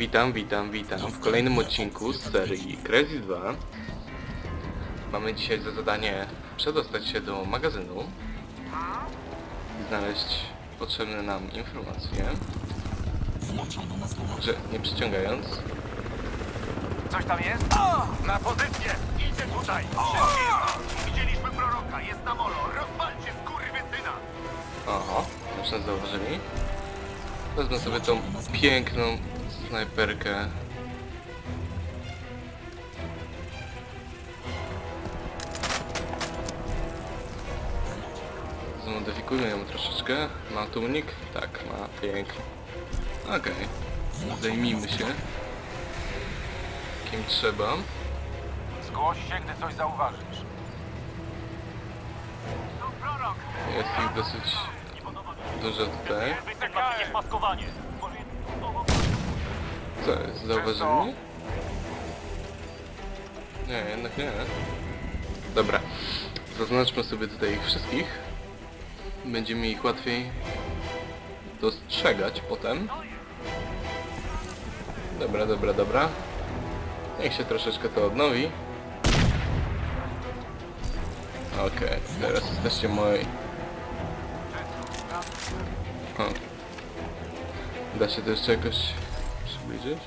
Witam, witam, witam w kolejnym odcinku z serii Crazy 2. Mamy dzisiaj za zadanie przedostać się do magazynu i znaleźć potrzebne nam informacje. Że nie przyciągając. Coś tam jest? Na pozycję! Idzie tutaj! Widzieliśmy proroka, jest na molo! Rozwalcie skurwysyna! Oho, już nas zauważyli. Wezmę sobie tą piękną snajperkę. Zmodyfikujmy ją troszeczkę. Ma tunik? Tak, ma. Pięknie. Okej. Zajmijmy się. Kim trzeba. Zgłoś się, gdy coś zauważysz. Jest ich dosyć dużo tutaj. Maskowanie! Co jest? Zauważyli mnie? Nie, jednak nie. Dobra. Zaznaczmy sobie tutaj ich wszystkich. Będzie mi ich łatwiej dostrzegać potem. Dobra, dobra, dobra. Niech się troszeczkę to odnowi. Okej, teraz jesteście moi. Da się to jeszcze jakoś przybliżyć?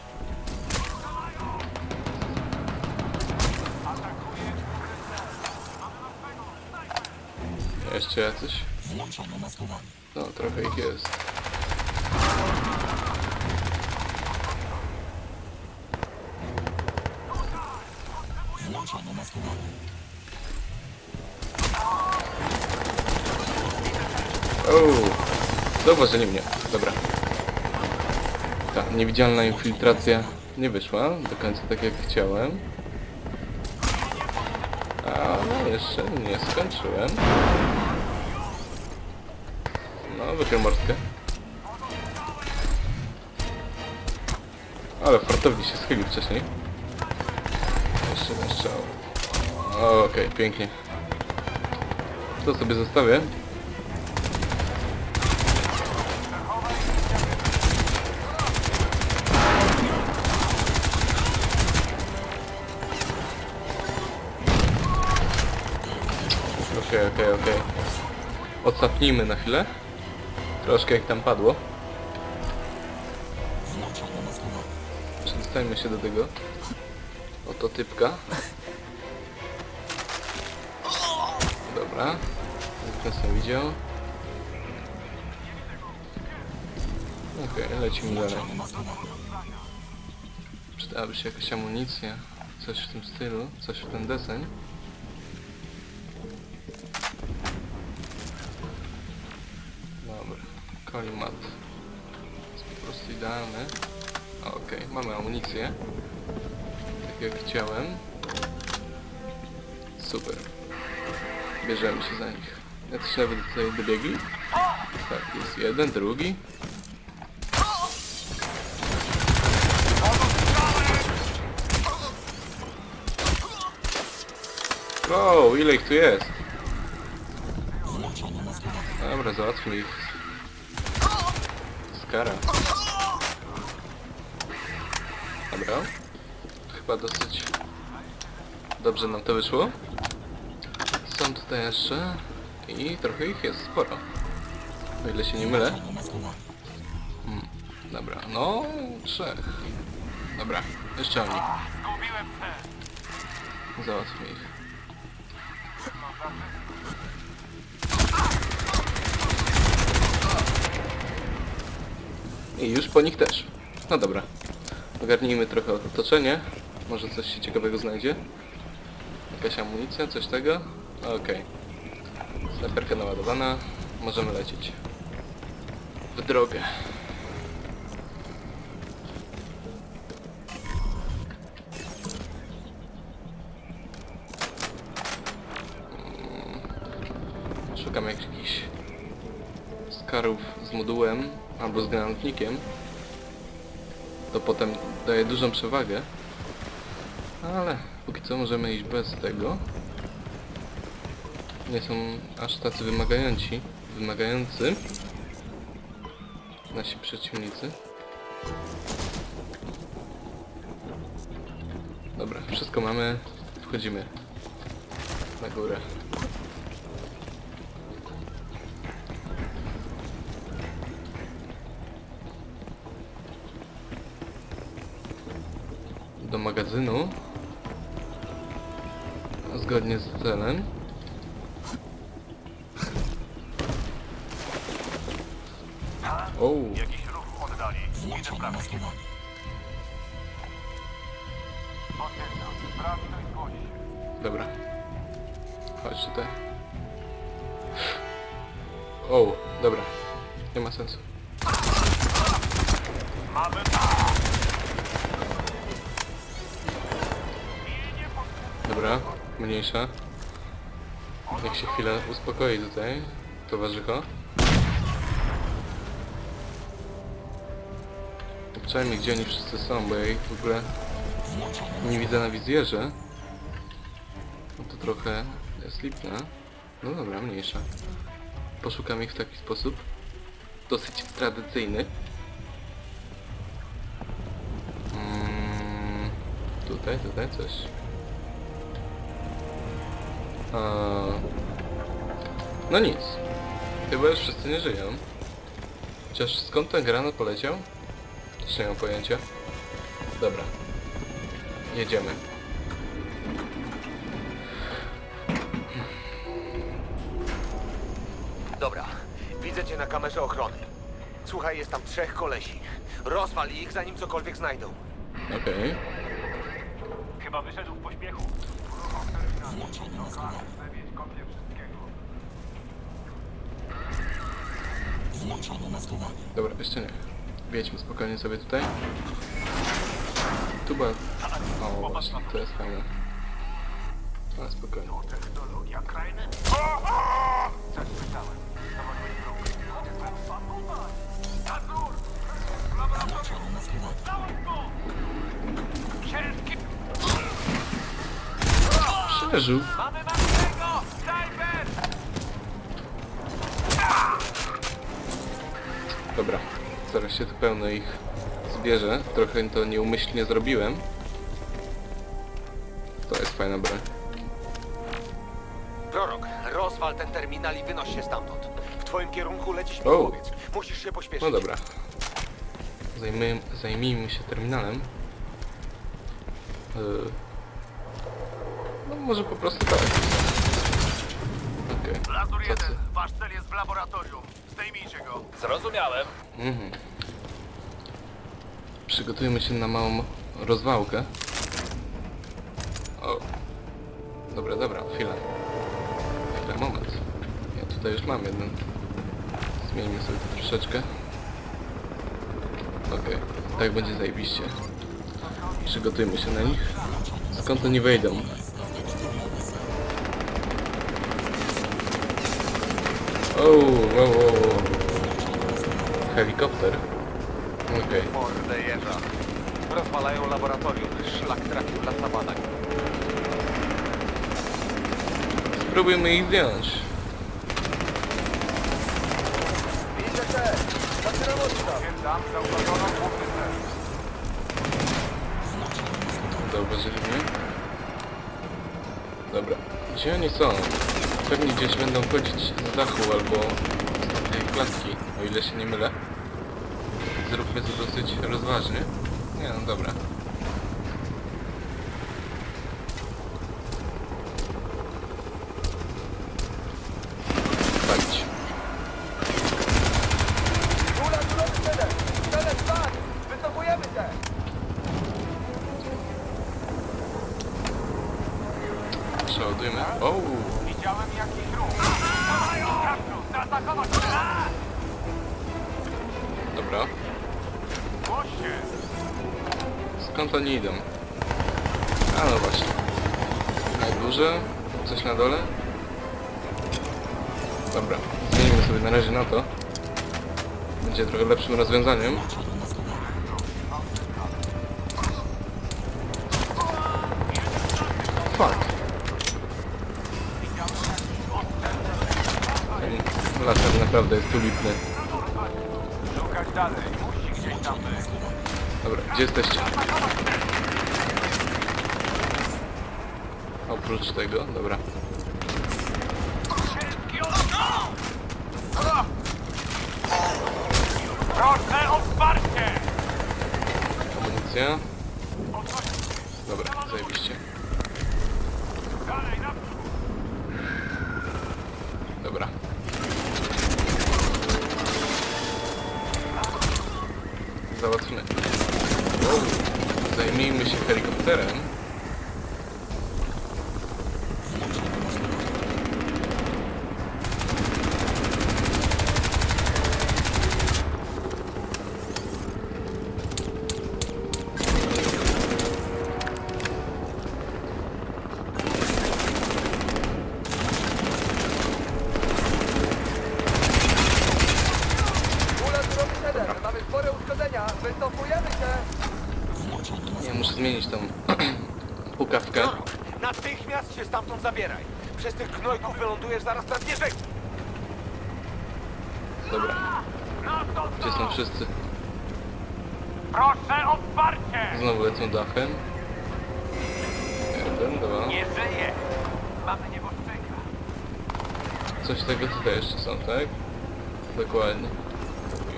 Jeszcze jacyś? No, trochę ich jest. O, zauważyli mnie. Dobra. Ta niewidzialna infiltracja nie wyszła do końca tak jak chciałem. Ale jeszcze nie skończyłem. No, wychyl morskie. Ale fartownie się schylił wcześniej. Jeszcze jeden Okej, pięknie. To sobie zostawię. Okej, okej, okej. Odsapnijmy na chwilę. Troszkę jak tam padło. Przedostajmy się do tego. Oto typka. Dobra. Nie widział. Okej, lecimy dalej. Przydałaby się jakaś amunicja. Coś w tym stylu. Coś w ten deseń. Mamy amunicję. Tak jak chciałem. Super. Bierzemy się za nich. Ja też nawet tutaj dobiegli. Tak, jest jeden, drugi. O, ile ich tu jest? Dobra, załatwmy ich. Skara. Dobra. Chyba dosyć dobrze nam to wyszło. Są tutaj jeszcze i trochę ich jest sporo. O ile się nie mylę. Hmm. Dobra, no trzech. Dobra, jeszcze oni. Załatwmy ich. I już po nich też. No dobra. Ogarnijmy trochę otoczenie. Może coś się ciekawego znajdzie. Jakaś amunicja, coś tego? Okej. Snajperka naładowana. Możemy lecieć. W drogę. Szukam jakichś skarów z modułem albo z granatnikiem to potem daje dużą przewagę. No ale póki co możemy iść bez tego. Nie są aż tacy wymagający, wymagający nasi przeciwnicy. Dobra, wszystko mamy. Wchodzimy na górę. Magazynu. Zgodnie z celem. O, Jakiś ruch w oddali. Idę sprawdzić. Dobra, mniejsza. Niech się chwilę uspokoi tutaj, towarzycho. Obczajmy gdzie oni wszyscy są, bo ja ich w ogóle nie widzę na wizjerze. No to trochę jest lipne. No dobra, mniejsza. Poszukam ich w taki sposób. Dosyć tradycyjny. Mm, tutaj, tutaj coś. A... No nic. Chyba już wszyscy nie żyją. Chociaż skąd ten granat poleciał? Też nie mam pojęcia. Dobra. Jedziemy. Dobra, widzę cię na kamerze ochrony. Słuchaj, jest tam trzech kolesi. Rozwal ich, zanim cokolwiek znajdą. Okej. Chyba wyszedł w pośpiechu. Dobra, jeszcze nie. Wiedźmy spokojnie sobie tutaj. Tuba... O, właśnie, to jest fajne. Ale spokojnie. Technologia krajny? Coś Przeżył. Dobra. Zaraz się tu pełno ich zbierze. Trochę to nieumyślnie zrobiłem. To jest fajna broń. Prorok, rozwal ten terminal i wynoś się stamtąd. W twoim kierunku leci śmigłowiec. Musisz się pośpieszyć. No dobra. Zajmij, zajmijmy się terminalem. Yy. No może po prostu tak. Okej. Lazur Co ty? 1, wasz cel jest w laboratorium. Zdejmijcie go. Zrozumiałem. Mhm. Przygotujmy się na małą rozwałkę. O. Dobra, dobra, chwila. Chwila, moment. Ja tutaj już mam jeden. Zmieńmy sobie to troszeczkę. Okej, tak będzie zajebiście. Przygotujmy się na nich. Skąd oni wejdą? Wow, wow, wow. Helikopter. Okej. Mordę jeża. Rozwalają laboratorium. Szlak trafił lata badań. Spróbujmy ich zdjąć. Widzę cel. Zaczynam odstaw. Stwierdzam, główny cel. Zauważyli mnie? Dobra. Gdzie oni są? Pewnie gdzieś będą chodzić z dachu albo z tej klatki, o ile się nie mylę. Zróbmy to dosyć rozważnie. Nie no dobra. Lepszym rozwiązaniem. Fuck. Ten laser naprawdę jest tulipny. Szukać dalej. Musi gdzieś tam. Dobra, gdzie jesteście? Oprócz tego, dobra. Proszę o wsparcie! Amunicja. Dobra, zajebiście. Dalej, naprzód! Dobra. Załatwmy. Wow. Zajmijmy się helikopterem. Kula 07, mamy spore uszkodzenia, wycofujemy się! Ja muszę zmienić tą pukawkę. Natychmiast się stamtąd zabieraj! Przez tych gnojków wylądujesz zaraz na dnie rzeki! Dobra, gdzie są wszyscy? Proszę o wsparcie! Znowu lecą dachem. Jeden, dwa. Nie żyje! Mamy nieboszczyka! Coś tego tutaj jeszcze są, tak? Dokładnie.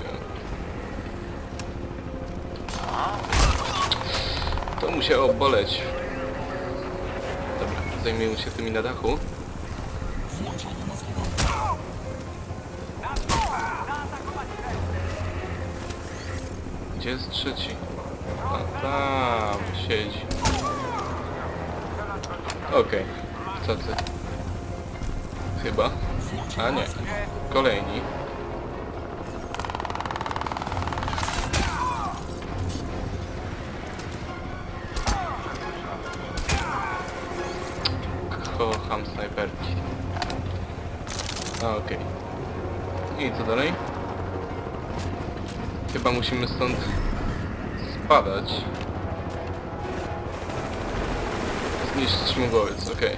Ja. To musiało boleć. Zajmijmy się tymi na dachu. Gdzie jest trzeci? A tam siedzi. Okej, co ty? Chyba. A nie. Kolejni. Musimy stąd spadać. Zniszczyć śmigłowiec, okej.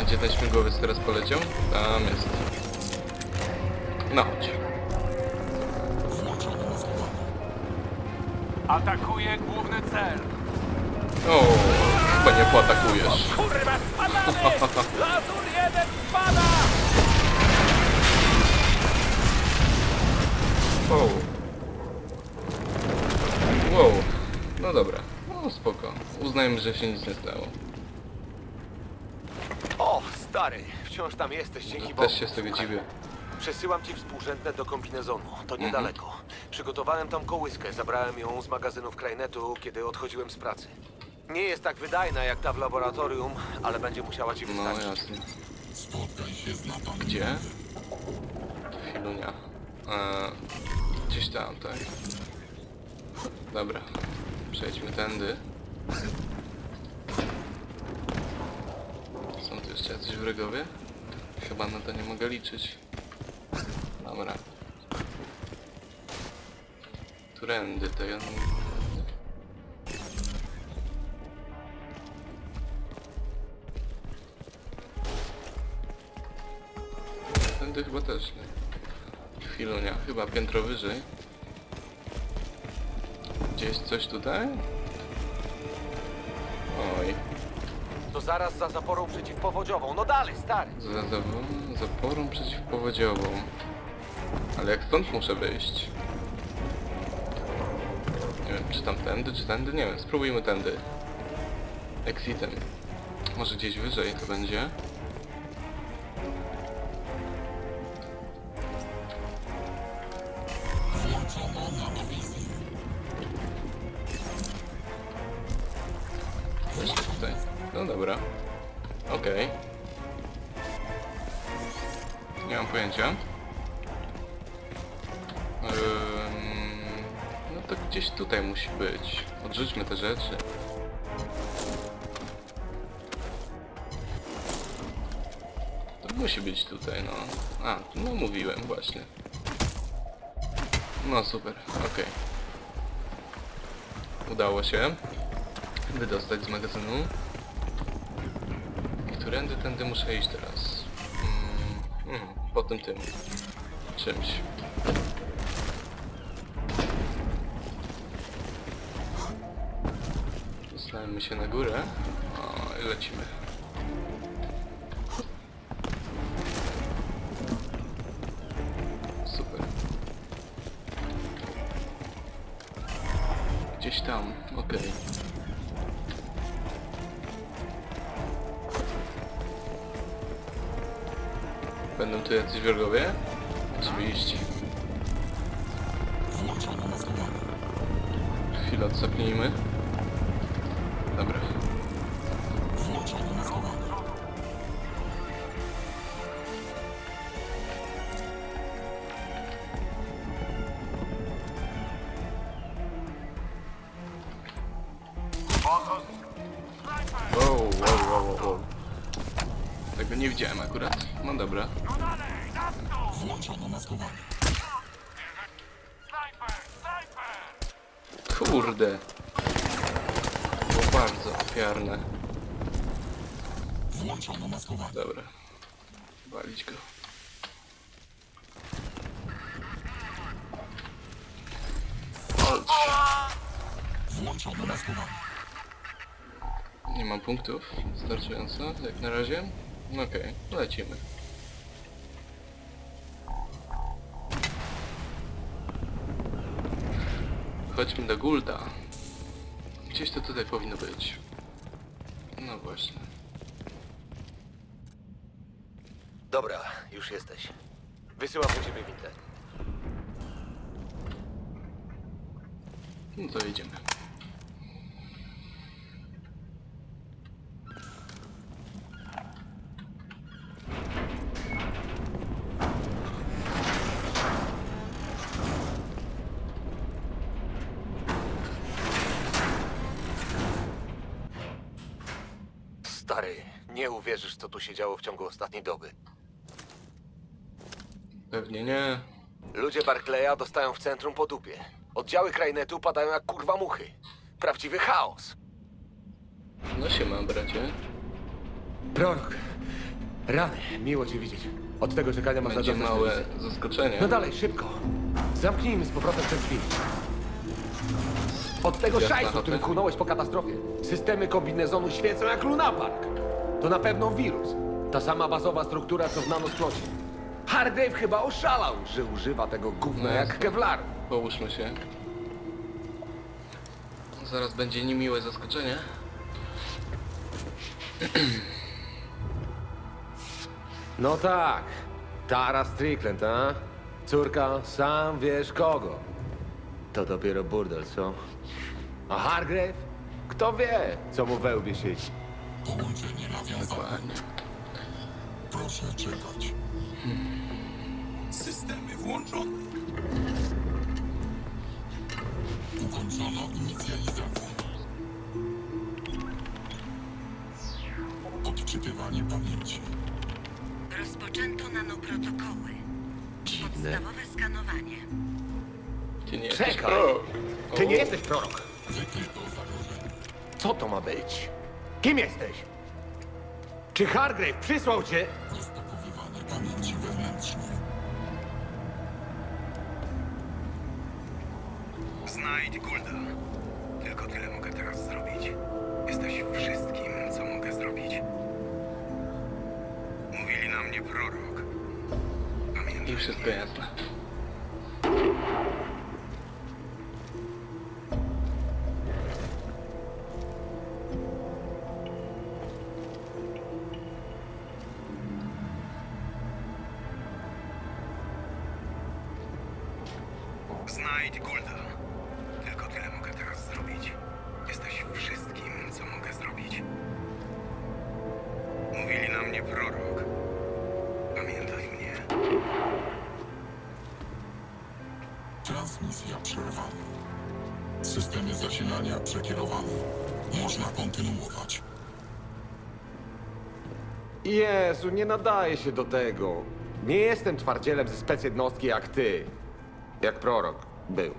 A gdzie ten śmigłowiec teraz poleciał? Tam jest. No chodź. Atakuje główny cel! O, chyba nie poatakujesz. Kurwa, spadamy! Lazur jeden spada! Wow. Wow. No dobra. No spoko. Uznajmy, że się nic nie stało. O, stary, wciąż tam jesteś, dzięki Bogu. Też się z tego dziwię. Przesyłam ci współrzędne do kombinezonu. Mhm. To niedaleko. Przygotowałem tam kołyskę, zabrałem ją z magazynów Krajnetu, kiedy odchodziłem z pracy. Nie jest tak wydajna jak ta w laboratorium, ale będzie musiała ci No wystarczyć. jasne. Gdzie? Filunia. E, gdzieś tam, tak. Dobra. Przejdźmy tędy. Są tu jeszcze jacyś wrogowie? Chyba na to nie mogę liczyć. Dobra. Którędy to ja... Chwilunia, chyba piętro wyżej. Gdzieś coś tutaj? Oj, To zaraz za zaporą przeciwpowodziową. No dalej, stary. za, za zaporą przeciwpowodziową. Ale jak stąd muszę wyjść? Nie wiem, czy tam tędy, czy tędy? Nie wiem, spróbujmy tędy. Exitem. Może gdzieś wyżej to będzie? Się wydostać z magazynu. I którędy tędy muszę iść teraz? Mm, mm, po tym tym czymś. Dostajemy się na górę. O, i lecimy. Super. Gdzieś tam, Będą tu jacyś wrogowie? Oczywiście. Chwilę odsapnijmy. Dobra. Wow, wow, wow, wow, wow. Tego nie widziałem akurat. No dobra. Włączono maskowanie. Kurde. Było bardzo ofiarne. Włączono maskowanie. Dobra. Walić go. Chodź. Włączono maskowanie. Nie mam punktów. Starczająco, jak na razie. No Okej, lecimy. Chodźmy do Gulda. Gdzieś to tutaj powinno być. No właśnie. Dobra, już jesteś. Wysyłam po ciebie wintę. No to jedziemy. Tu się działo w ciągu ostatniej doby. Pewnie nie. Ludzie Barclaya dostają w centrum po dupie. Oddziały Krajnetu padają jak kurwa muchy. Prawdziwy chaos. No się mam, bracie. Prorok. Rany, miło cię widzieć. Od tego czekania można Będzie dostać małe zaskoczenie. No dalej, szybko. Zamknijmy z powrotem te drzwi. Od tego Jasna szajsu, którym chłonąłeś po katastrofie. Systemy kombinezonu świecą jak lunapark. To na pewno wirus. Ta sama bazowa struktura, co w nanosklocie. Hargrave chyba oszalał, że używa tego gówna No jak jasne. kevlaru. Połóżmy się. Zaraz będzie niemiłe zaskoczenie. No tak. Tara Strickland, a? Córka, sam wiesz kogo. To dopiero burdel, co? A Hargrave? Kto wie, co mu we łbie siedzi. Połączenie nawiązane. Proszę czekać. Systemy włączone. Ukończono inicjalizację. Odczytywanie pamięci. Rozpoczęto nanoprotokoły. Dziwne. Podstawowe skanowanie. Ty nie jesteś Czekaj! pro. Ty nie jesteś prorok. Wykryto zagrożenie. Co to ma być? Kim jesteś? Czy Hargrave przysłał cię? Jezu, nie nadaje się do tego. Nie jestem twardzielem ze specjednostki jak ty. Jak prorok był.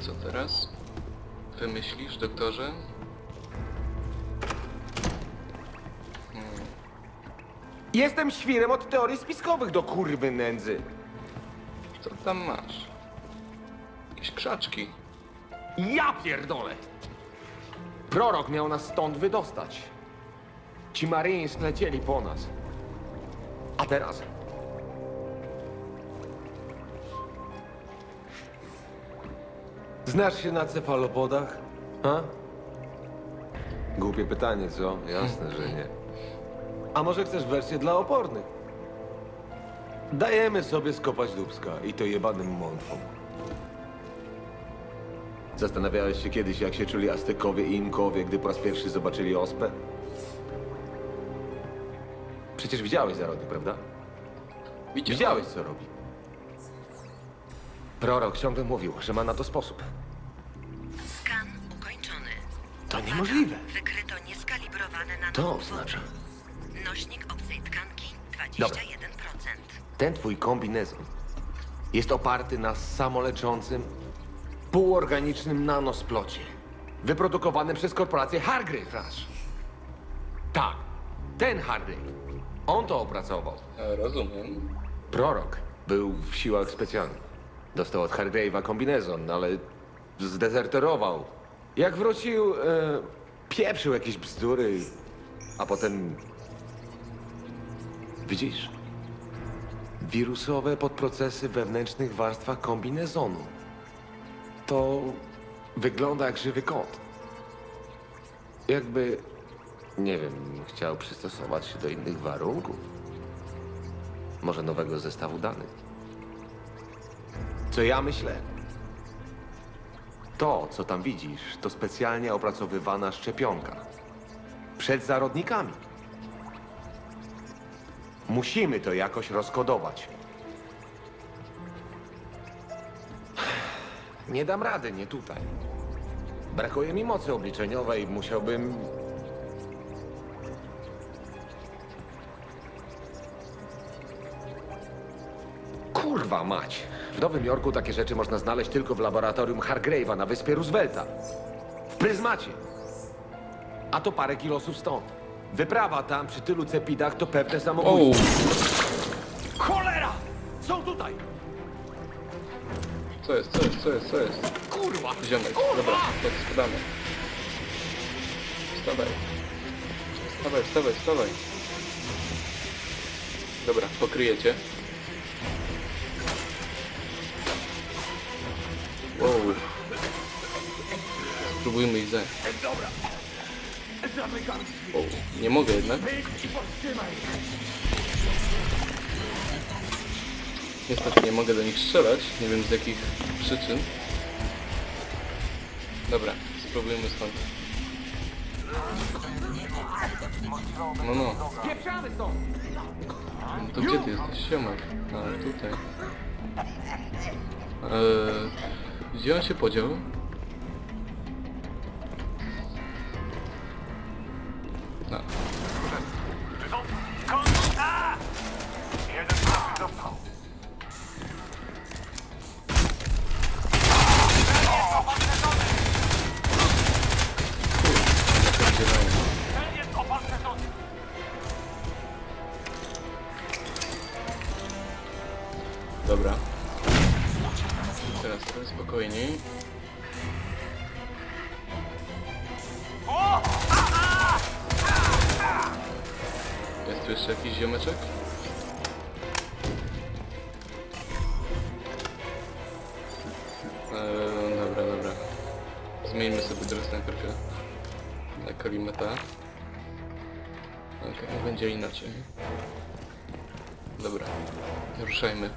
Co teraz? Wymyślisz, doktorze? Hmm. Jestem świrem od teorii spiskowych do kurwy nędzy. Co tam masz? Jakieś krzaczki. Ja pierdolę! Prorok miał nas stąd wydostać. Ci Marines lecieli po nas. A teraz? Znasz się na cefalopodach? Ha? Głupie pytanie, co? Jasne, że nie. A może chcesz wersję dla opornych? Dajemy sobie skopać dubska i to jebanym mątwom. Zastanawiałeś się kiedyś, jak się czuli Aztekowie i Inkowie, gdy po raz pierwszy zobaczyli ospę? Przecież widziałeś zarodek, prawda? Widziałeś, co robi. Prorok ciągle mówił, że ma na to sposób. Skan ukończony. To niemożliwe. Wykryto nieskalibrowane To nanotwory. oznacza. Nośnik obcej tkanki 21%. Ten twój kombinezon jest oparty na samoleczącym, półorganicznym nanosplocie. Wyprodukowanym przez korporację Hargrave Rush. Tak, ten Hargrave. On to opracował. E, rozumiem. Prorok był w siłach specjalnych. Dostał od Hargrave'a kombinezon, ale zdezerterował. Jak wrócił, e, pieprzył jakieś bzdury, a potem... Widzisz? Wirusowe podprocesy wewnętrznych warstwach kombinezonu. To wygląda jak żywy kot. Jakby, nie wiem, chciał przystosować się do innych warunków. Może nowego zestawu danych. Co ja myślę? To, co tam widzisz, to specjalnie opracowywana szczepionka. Przed zarodnikami. Musimy to jakoś rozkodować. Nie dam rady, nie tutaj. Brakuje mi mocy obliczeniowej, musiałbym Kurwa mać. W Nowym Jorku takie rzeczy można znaleźć tylko w laboratorium Hargrave'a na wyspie Roosevelta. W pryzmacie. A to parę kilosów stąd. Wyprawa tam przy tylu cepidach to pewne O, samobójstwo. Cholera! Są tutaj! co jest, co jest, co jest, co jest? Kurwa! Ziomek, dobra, tak spadamy. Wstawaj. Wstawaj, wstawaj, wstawaj. Dobra, pokryjecie. Wow. Spróbujmy ich zająć. Wow, nie mogę jednak. Niestety nie mogę do nich strzelać, nie wiem z jakich przyczyn. Dobra, spróbujmy stąd. No no. No to gdzie ty jesteś? Siomek. A, tutaj. Eee, gdzie on się podział? Jest tu jeszcze jakiś ziomeczek? Eee, dobra, dobra. Zmieńmy sobie teraz snajperkę na kalimeta. Okej, będzie inaczej. Dobra, ruszajmy.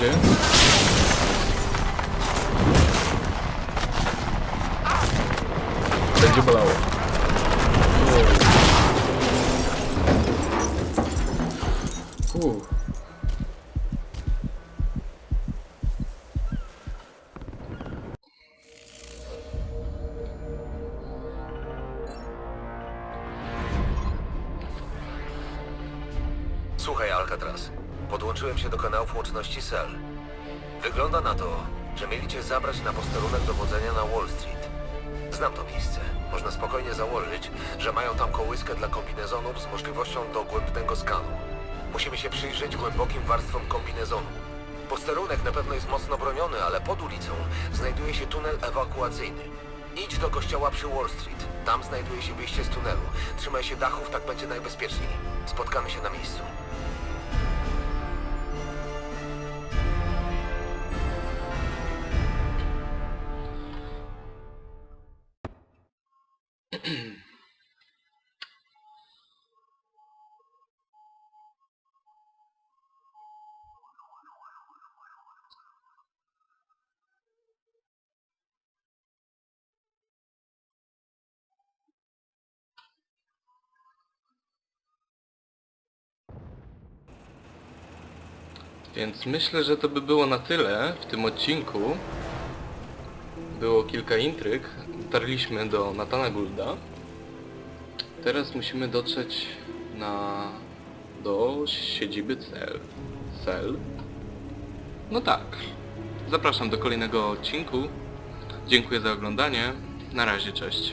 Razie. Będzie bolało. Słuchaj, Alcatraz. Podłączyłem się do kanałów łączności Cell. Wygląda na to, że mieli cię zabrać na posterunek dowodzenia na Wall Street. Znam to miejsce. Można spokojnie założyć, że mają tam kołyskę dla kombinezonów z możliwością dogłębnego skanu. Musimy się przyjrzeć głębokim warstwom kombinezonu. Posterunek na pewno jest mocno broniony, ale pod ulicą znajduje się tunel ewakuacyjny. Idź do kościoła przy Wall Street. Tam znajduje się wyjście z tunelu. Trzymaj się dachów, tak będzie najbezpieczniej. Spotkamy się na miejscu. Więc myślę, że to by było na tyle w tym odcinku. Było kilka intryg. Dotarliśmy do Natana Goulda. Teraz musimy dotrzeć na... do siedziby cel. Cel. No tak. Zapraszam do kolejnego odcinku. Dziękuję za oglądanie. Na razie, cześć.